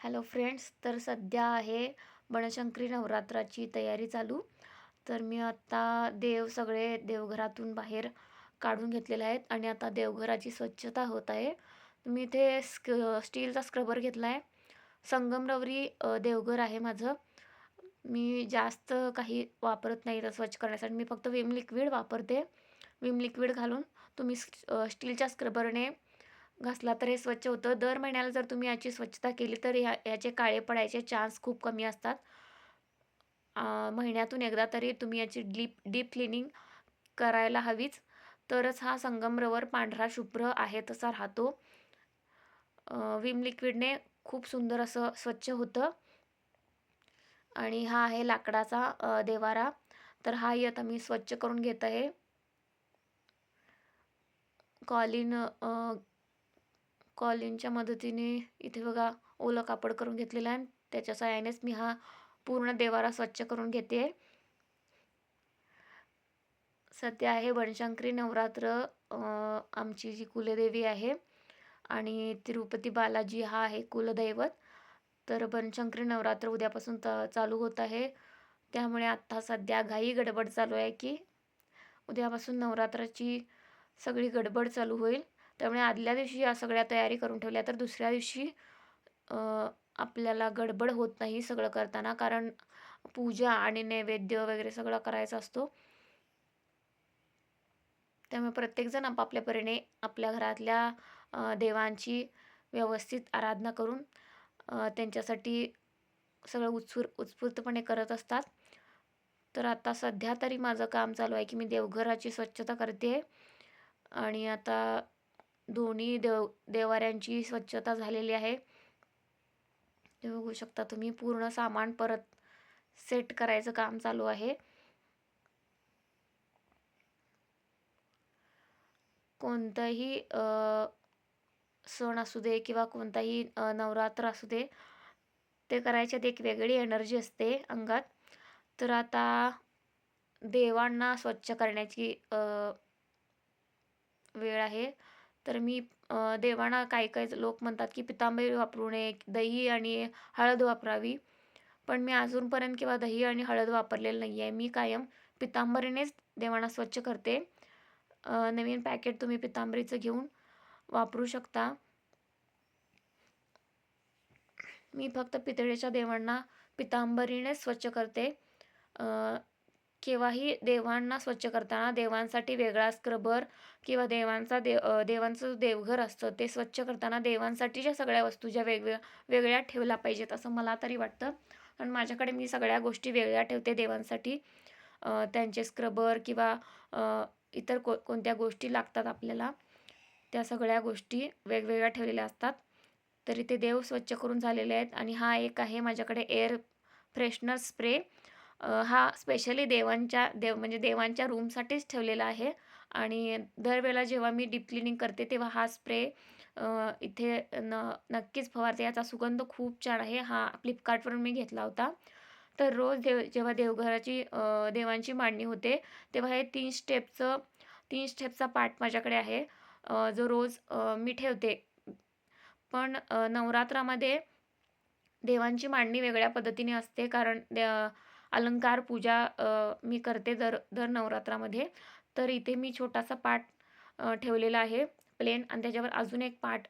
Hello friends तर सध्या आहे बनशंकरी नवरात्राची तयारी चालू. तर मी आत्ता देव सगळे देवघरातून बाहेर काढून घेतलेले आहेत आणि आता देवघराची स्वच्छता होत आहे. मी इथे स्क स्टीलचा स्क्रबर घेतला आहे संगमरवरी देवघर आहे माझं. मी जास्त काही वापरत नाही तर स्वच्छ करण्यासाठी. मी फक्त विम लिक्विड वापरते. विम लिक्विड घालून तुम्ही स्टीलच्या स्क्रबरने घासला तर हे स्वच्छ होतं. दर महिन्याला जर तुम्ही याची स्वच्छता केली तर ह्या याचे काळे पडायचे चान्स खूप कमी असतात. महिन्यातून एकदा तरी तुम्ही याची डीप डीप क्लिनिंग करायला हवीच. तरच हा संगमरवर पांढरा शुभ्र आहे तसा राहतो. विम लिक्विडने खूप सुंदर असं स्वच्छ होतं. आणि हा आहे लाकडाचा देवारा. तर हा आता मी स्वच्छ करून घेत आहे. कॉलिन कॉलिनच्या मदतीने इथे बघा ओलं कापड करून घेतलेलं आहे. त्याच्या सहाय्यानेच मी हा पूर्ण देवारा स्वच्छ करून घेते आहे सध्या आहे बनशंकरी नवरात्र आमची जी कुलदेवी आहे आणि तिरुपती बालाजी हा आहे कुलदैवत. तर बनशंकरी नवरात्र उद्यापासून त चालू होत आहे. त्यामुळे आत्ता सध्या घाई गडबड चालू आहे की उद्यापासून नवरात्राची सगळी गडबड चालू होईल. त्यामुळे आदल्या दिवशी या सगळ्या तयारी करून ठेवल्या तर दुसऱ्या दिवशी आपल्याला गडबड होत नाही सगळं करताना. कारण पूजा आणि नैवेद्य वगैरे सगळं करायचा असतो. त्यामुळे प्रत्येकजण आपापल्या परीने आपल्या घरातल्या देवांची व्यवस्थित आराधना करून त्यांच्यासाठी सगळं उत्सुर उत्स्फूर्तपणे करत असतात. तर आता सध्या तरी माझं काम चालू आहे की मी देवघराची स्वच्छता करते. आणि आता दोन्ही देव देवाऱ्यांची स्वच्छता झालेली आहे. ते बघू शकता तुम्ही पूर्ण सामान परत सेट करायचं काम चालू आहे. कोणताही सण असू दे किंवा कोणताही नवरात्र असू दे ते करायच्यात एक वेगळी एनर्जी असते अंगात. तर आता देवांना स्वच्छ करण्याची वेळ आहे. तर मी देवांना काही काही लोक म्हणतात की पितांबरी वापरू नये दही आणि हळद वापरावी. पण मी अजूनपर्यंत किंवा दही आणि हळद वापरलेलं नाही आहे मी कायम पितांबरीनेच देवांना स्वच्छ करते. नवीन पॅकेट तुम्ही पितांबरीचं घेऊन वापरू शकता. मी फक्त पितळेच्या देवांना पितांबरीनेच स्वच्छ करते. केव्हाही देवांना स्वच्छ करताना देवांसाठी वेगळा स्क्रबर किंवा देवांचा देव देवांचं देवघर असतं ते स्वच्छ करताना देवांसाठीच्या सगळ्या वस्तू ज्या वेगवेगळ्या वेगळ्या ठेवल्या पाहिजेत असं मला तरी वाटतं. कारण माझ्याकडे मी सगळ्या गोष्टी वेगळ्या ठेवते देवांसाठी. त्यांचे स्क्रबर किंवा इतर को कोणत्या गोष्टी लागतात आपल्याला त्या सगळ्या गोष्टी वेगवेगळ्या ठेवलेल्या असतात. तरी ते देव स्वच्छ करून झालेले आहेत आणि हा एक आहे माझ्याकडे एअर फ्रेशनर स्प्रे हा स्पेशली देवांच्या देव म्हणजे देवांच्या रूमसाठीच ठेवलेला आहे. आणि दरवेळेला जेव्हा मी डीप क्लिनिंग करते तेव्हा हा स्प्रे इथे न नक्कीच फवारते. याचा सुगंध खूप छान आहे. हा फ्लिपकार्टवरून मी घेतला होता. तर रोज देव जेव्हा देवघराची देवांची मांडणी होते तेव्हा हे तीन स्टेपचं तीन स्टेपचा पार्ट माझ्याकडे आहे. जो रोज मी ठेवते. पण नवरात्रामध्ये देवांची मांडणी वेगळ्या पद्धतीने असते. कारण दे अलंकार पूजा मी करते दर दर नवरात्रामध्ये. तर इथे मी छोटासा पाट ठेवलेला आहे प्लेन आणि त्याच्यावर अजून एक पाट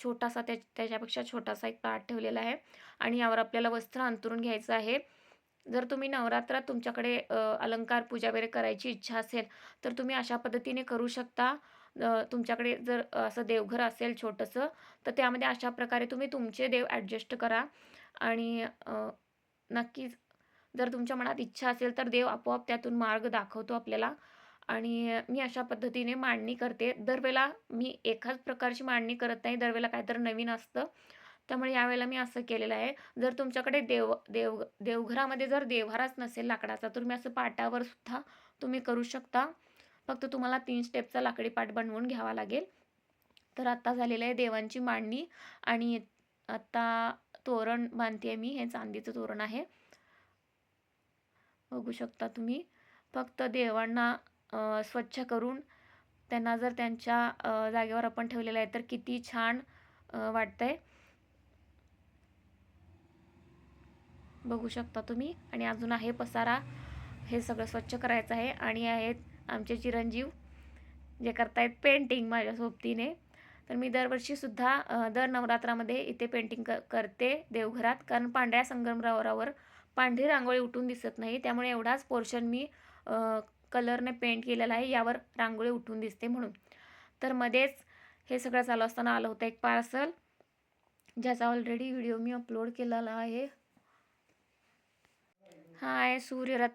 छोटासा त्या त्याच्यापेक्षा छोटासा एक पाट ठेवलेला आहे. आणि यावर आपल्याला वस्त्र अंथरून घ्यायचं आहे. जर तुम्ही नवरात्रात तुमच्याकडे अलंकार पूजा वगैरे करायची इच्छा असेल तर तुम्ही अशा पद्धतीने करू शकता. तुमच्याकडे जर असं देवघर असेल छोटंसं तर त्यामध्ये अशा प्रकारे तुम्ही तुमचे देव ॲडजस्ट करा. आणि नक्कीच जर तुमच्या मनात इच्छा असेल तर देव आपोआप त्यातून मार्ग दाखवतो आपल्याला. आणि मी अशा पद्धतीने मांडणी करते. दरवेळेला मी एकाच प्रकारची मांडणी करत नाही. दरवेळेला काहीतरी नवीन असतं. त्यामुळे यावेळेला मी असं केलेलं आहे. जर तुमच्याकडे देव देव देवघरामध्ये जर देव्हाराच नसेल लाकडाचा तर तुम्ही असं पाटावर सुद्धा तुम्ही करू शकता. फक्त तुम्हाला तीन स्टेपचा लाकडी पाट बनवून घ्यावा लागेल. तर आत्ता झालेलं आहे देवांची मांडणी. आणि आत्ता तोरण बांधते आहे मी. हे चांदीचं तोरण आहे. बघू शकता तुम्ही. फक्त देवांना स्वच्छ करून त्यांना जर त्यांच्या जागेवर आपण ठेवलेलं आहे तर किती छान वाटतंय. बघू शकता तुम्ही. आणि अजून आहे पसारा. हे सगळं स्वच्छ करायचं आहे. आणि आहेत आमचे चिरंजीव जे करतायत पेंटिंग माझ्या सोबतीने. तर मी दरवर्षीसुद्धा दर नवरात्रामध्ये इथे पेंटिंग क करते देवघरात. कारण पांढऱ्या संगमरावरावर पांढरी रांगोळी उठून दिसत नाही. त्यामुळे एवढाच पोर्शन मी कलरने पेंट केलेला आहे. यावर रांगोळी उठून दिसते म्हणून. तर मध्येच हे सगळं चालू असताना आलं होतं एक पार्सल ज्याचा ऑलरेडी व्हिडिओ मी अपलोड केलेला आहे. हा आहे सूर्यरथ.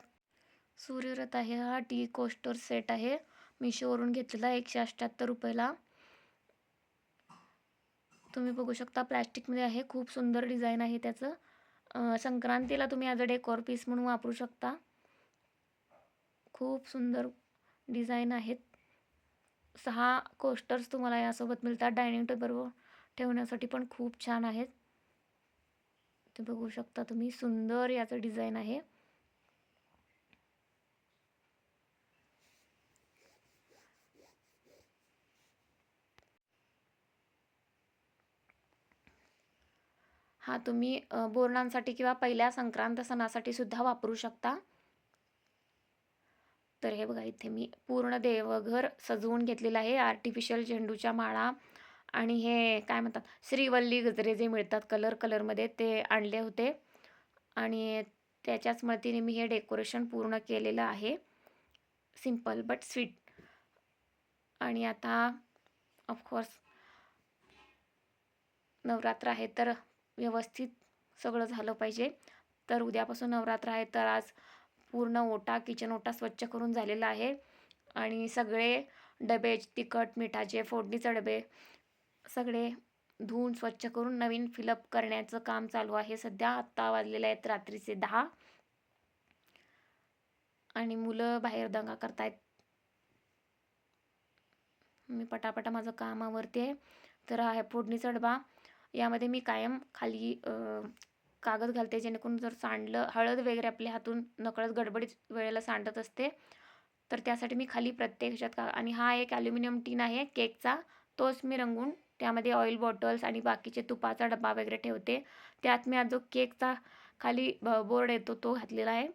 सूर्यरथ आहे हा. टी कोस्टर सेट आहे. मिशोवरून घेतलेला एकशे अठ्ठ्याहत्तर रुपयाला. तुम्ही बघू शकता प्लॅस्टिकमध्ये आहे. खूप सुंदर डिझाईन आहे त्याचं. संक्रांतीला तुम्ही ॲज अ डेकोर पीस म्हणून वापरू शकता. खूप सुंदर डिझाईन आहेत. सहा कोस्टर्स तुम्हाला यासोबत मिळतात. डायनिंग टेबलवर ठेवण्यासाठी पण खूप छान आहेत. ते बघू शकता तुम्ही. सुंदर याचं डिझाईन आहे. हा तुम्ही बोरणांसाठी किंवा पहिल्या संक्रांत सणासाठी सुद्धा वापरू शकता. तर हे बघा इथे मी पूर्ण देवघर सजवून घेतलेलं आहे. आर्टिफिशियल झेंडूच्या माळा आणि हे काय म्हणतात श्रीवल्ली गजरे जे मिळतात कलर कलरमध्ये ते आणले होते. आणि त्याच्याच मदतीने मी हे डेकोरेशन पूर्ण केलेलं आहे. सिंपल बट स्वीट आणि आता ऑफकोर्स नवरात्र आहे तर व्यवस्थित सगळं झालं पाहिजे. तर उद्यापासून नवरात्र आहे तर आज पूर्ण ओटा किचन ओटा स्वच्छ करून झालेला आहे. आणि सगळे डबे तिखट मिठाचे फोडणीचे डबे सगळे धुवून स्वच्छ करून नवीन फिलअप करण्याचं काम चालू आहे. सध्या आत्ता वाजलेले आहेत रात्रीचे दहा. आणि मुलं बाहेर दंगा करतायत. मी पटापटा माझं काम आवरते तर हा आहे फोडणीचा डबा. यामध्ये मी कायम खाली कागद घालते जेणेकरून जर सांडलं हळद वगैरे आपल्या हातून नकळत गडबडीत वेळेला सांडत असते तर त्यासाठी मी खाली प्रत्येक ह्याच्यात का आणि हा एक ॲल्युमिनियम टीन आहे केकचा. तोच मी रंगून त्यामध्ये ऑइल बॉटल्स आणि बाकीचे तुपाचा डबा वगैरे ठेवते. त्यात मी आज जो केकचा खाली ब बोर्ड येतो तो घातलेला आहे.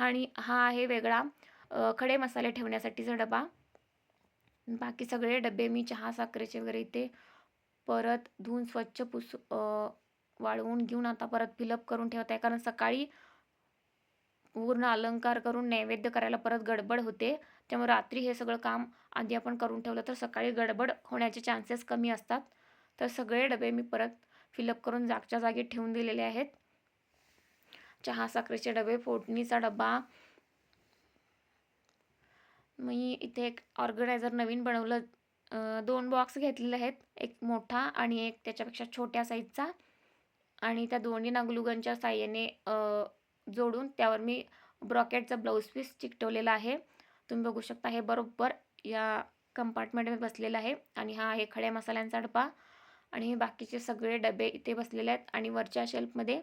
आणि हा आहे वेगळा खडे मसाले ठेवण्यासाठीचा डबा. बाकी सगळे डबे मी चहा साखरेचे वगैरे इथे परत धुवून स्वच्छ पुस वाळवून घेऊन आता परत फिलअप करून ठेवत. आहे कारण सकाळी पूर्ण अलंकार करून नैवेद्य करायला परत गडबड होते. त्यामुळे रात्री हे सगळं काम आधी आपण करून ठेवलं तर सकाळी गडबड होण्याचे चान्सेस कमी असतात. तर सगळे डबे मी परत फिलअप करून जागच्या जागी ठेवून दिलेले आहेत. चहा साखरेचे डबे फोडणीचा डबा. मी इथे एक ऑर्गनायझर नवीन बनवलं. दोन बॉक्स घेतलेले आहेत. एक मोठा आणि एक त्याच्यापेक्षा छोट्या साईजचा आणि त्या दोन्ही नागलुगनच्या साह्याने जोडून त्यावर मी ब्रॉकेटचा ब्लाऊज पीस चिकटवलेला आहे. तुम्ही बघू शकता हे बरोबर या कंपार्टमेंटमध्ये बसलेलं आहे. आणि हा आहे खड्या मसाल्यांचा डबा. आणि हे बाकीचे सगळे डबे इथे बसलेले आहेत. आणि वरच्या शेल्फमध्ये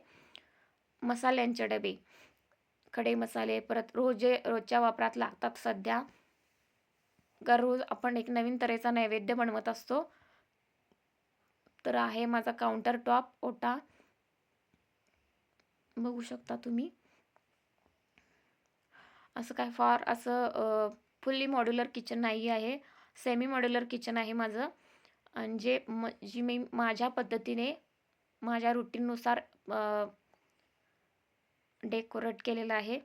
मसाल्यांचे डबे. खडे मसाले परत रोजे रोजच्या वापरात लागतात सध्या. रोज आपण एक नवीन तऱ्हेचा नैवेद्य बनवत असतो? तर आहे माझा काउंटर टॉप ओटा. बघू शकता तुम्ही. असं काय फार असं फुल्ली मॉड्युलर किचन नाही आहे. सेमी मॉड्युलर किचन आहे माझं. आणि जे म जी मी माझ्या पद्धतीने माझ्या रुटीननुसार डेकोरेट केलेलं आहे.